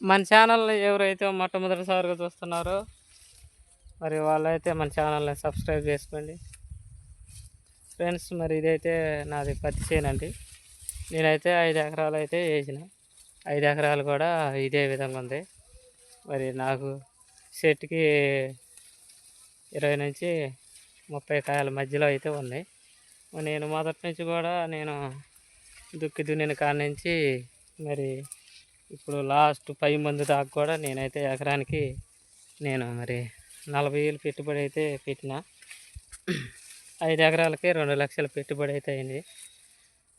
మన ఛానల్ని ఎవరైతే మొట్టమొదటిసారిగా చూస్తున్నారో మరి వాళ్ళైతే మన ఛానల్ని సబ్స్క్రైబ్ చేసుకోండి. ఫ్రెండ్స్ మరి ఇదైతే నాది పత్తి చేయనండి అండి. నేనైతే ఐదు ఎకరాలు అయితే వేసిన. ఐదు ఎకరాలు కూడా ఇదే విధంగా ఉంది. మరి నాకు సెట్కి ఇరవై నుంచి ముప్పై కాయల మధ్యలో అయితే ఉన్నాయి. నేను మొదటి నుంచి కూడా నేను దుక్కి దున్నిన కాడ నుంచి మరి ఇప్పుడు లాస్ట్ పై మంది దాకా కూడా నేనైతే ఎకరానికి నేను మరి నలభై వేలు పెట్టుబడి అయితే పెట్టిన. ఐదు ఎకరాలకి రెండు లక్షల పెట్టుబడి అయితే అయింది.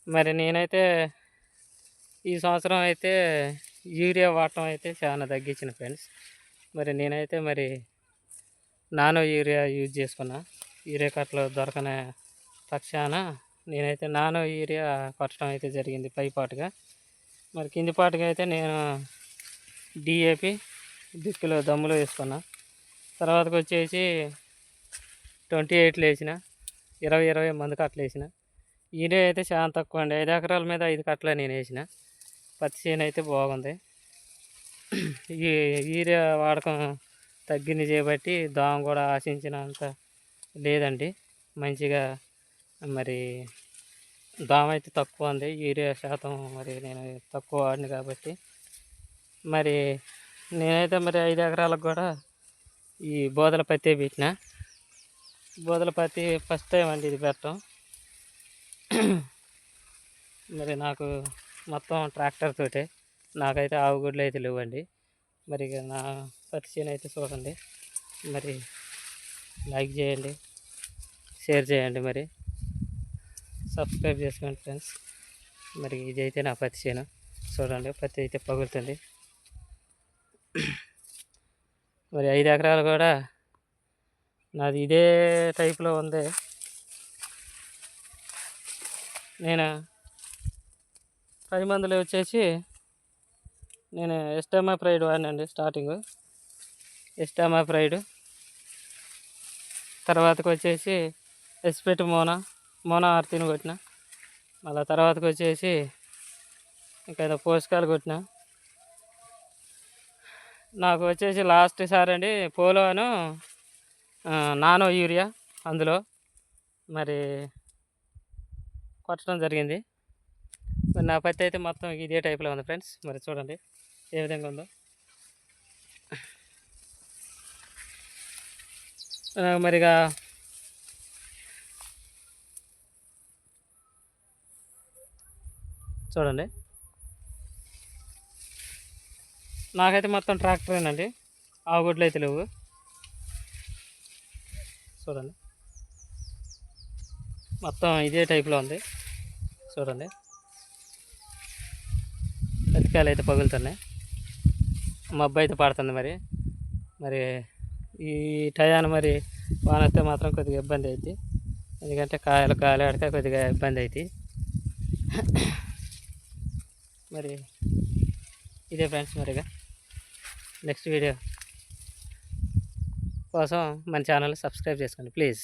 మరి నేనైతే ఈ సంవత్సరం అయితే యూరియా వాడటం అయితే చాలా తగ్గించిన ఫ్రెండ్స్. మరి నేనైతే మరి నానో యూరియా యూజ్ చేసుకున్నా. యూరియా కట్టలు దొరకని పక్షాన నేనైతే నానో యూరియా కొట్టడం అయితే జరిగింది పైపాటుగా. మరి కింది పాటుగా అయితే నేను డిఏపి దిక్కులో దమ్ములో వేసుకున్నా. తర్వాతకు వచ్చేసి ట్వంటీ ఎయిట్లు వేసిన ఇరవై ఇరవై మంది కట్టలు వేసిన. ఈడే అయితే చాలా తక్కువ అండి. ఐదు ఎకరాల మీద ఐదు కట్టలే నేను వేసిన. పత్తి చేను అయితే బాగుంది. ఈ యూరియా వాడకం తగ్గింది చేయబట్టి దోమ కూడా ఆశించినంత లేదండి. మంచిగా మరి దామ అయితే తక్కువ ఉంది. యూరియా శాతం మరి నేను తక్కువ వాడిని కాబట్టి. మరి నేనైతే మరి ఐదు ఎకరాలకు కూడా ఈ బోదల పత్తి పెట్టిన. బోదల పత్తి ఫస్ట్ టైం అండి ఇది పెట్టడం. మరి నాకు మొత్తం ట్రాక్టర్ తోటే. నాకైతే ఆవు గుడ్లు అయితే లేవండి. మరి నా పత్తి చేను అయితే చూడండి. మరి లైక్ చేయండి. షేర్ చేయండి మరి. సబ్స్క్రైబ్ చేసుకోండి ఫ్రెండ్స్. మరి ఇది అయితే నా పత్తి చేను. చూడండి పత్తి అయితే పగులుతుంది. మరి ఐదు ఎకరాలు కూడా నాది ఇదే టైప్లో ఉంది. నేను పది మందిలో వచ్చేసి నేను ఎస్టామా ప్రైడ్ వాడినండి స్టార్టింగ్. ఎస్టామా ప్రైడ్ తర్వాతకు వచ్చేసి ఎస్పెట్ మోనా. మోనా ఆర్తిని కొట్టిన. మళ్ళీ తర్వాతకి వచ్చేసి ఇంకా ఏదో పోషకాలు కొట్టిన. నాకు వచ్చేసి లాస్ట్ సార్ అండి పోలోను నానో యూరియా అందులో మరి కొట్టడం జరిగింది. మరి నా పత్తి అయితే మొత్తం ఇదే టైప్లో ఉంది ఫ్రెండ్స్. మరి చూడండి ఏ విధంగా ఉందో. మరి మరిగా చూడండి. నాకైతే మొత్తం ట్రాక్టరేనండి ఆవుగొడ్లు అయితే లేవు. చూడండి. మొత్తం ఇదే టైప్లో ఉంది. చూడండి. పత్తికాయలు అయితే పగులుతున్నాయి. మబ్బు అయితే పడుతుంది మరి. మరి ఈ టయాన్ని మరి వానస్తే మాత్రం కొద్దిగా ఇబ్బంది అవుతుంది ఎందుకంటే కాయలు కాయలు ఆడితే కొద్దిగా ఇబ్బంది అవుతుంది మరి ఇదే ఫ్రెండ్స్ మరిగా నెక్స్ట్ వీడియో కోసం మన ఛానల్ సబ్స్క్రైబ్ చేసుకోండి ప్లీజ్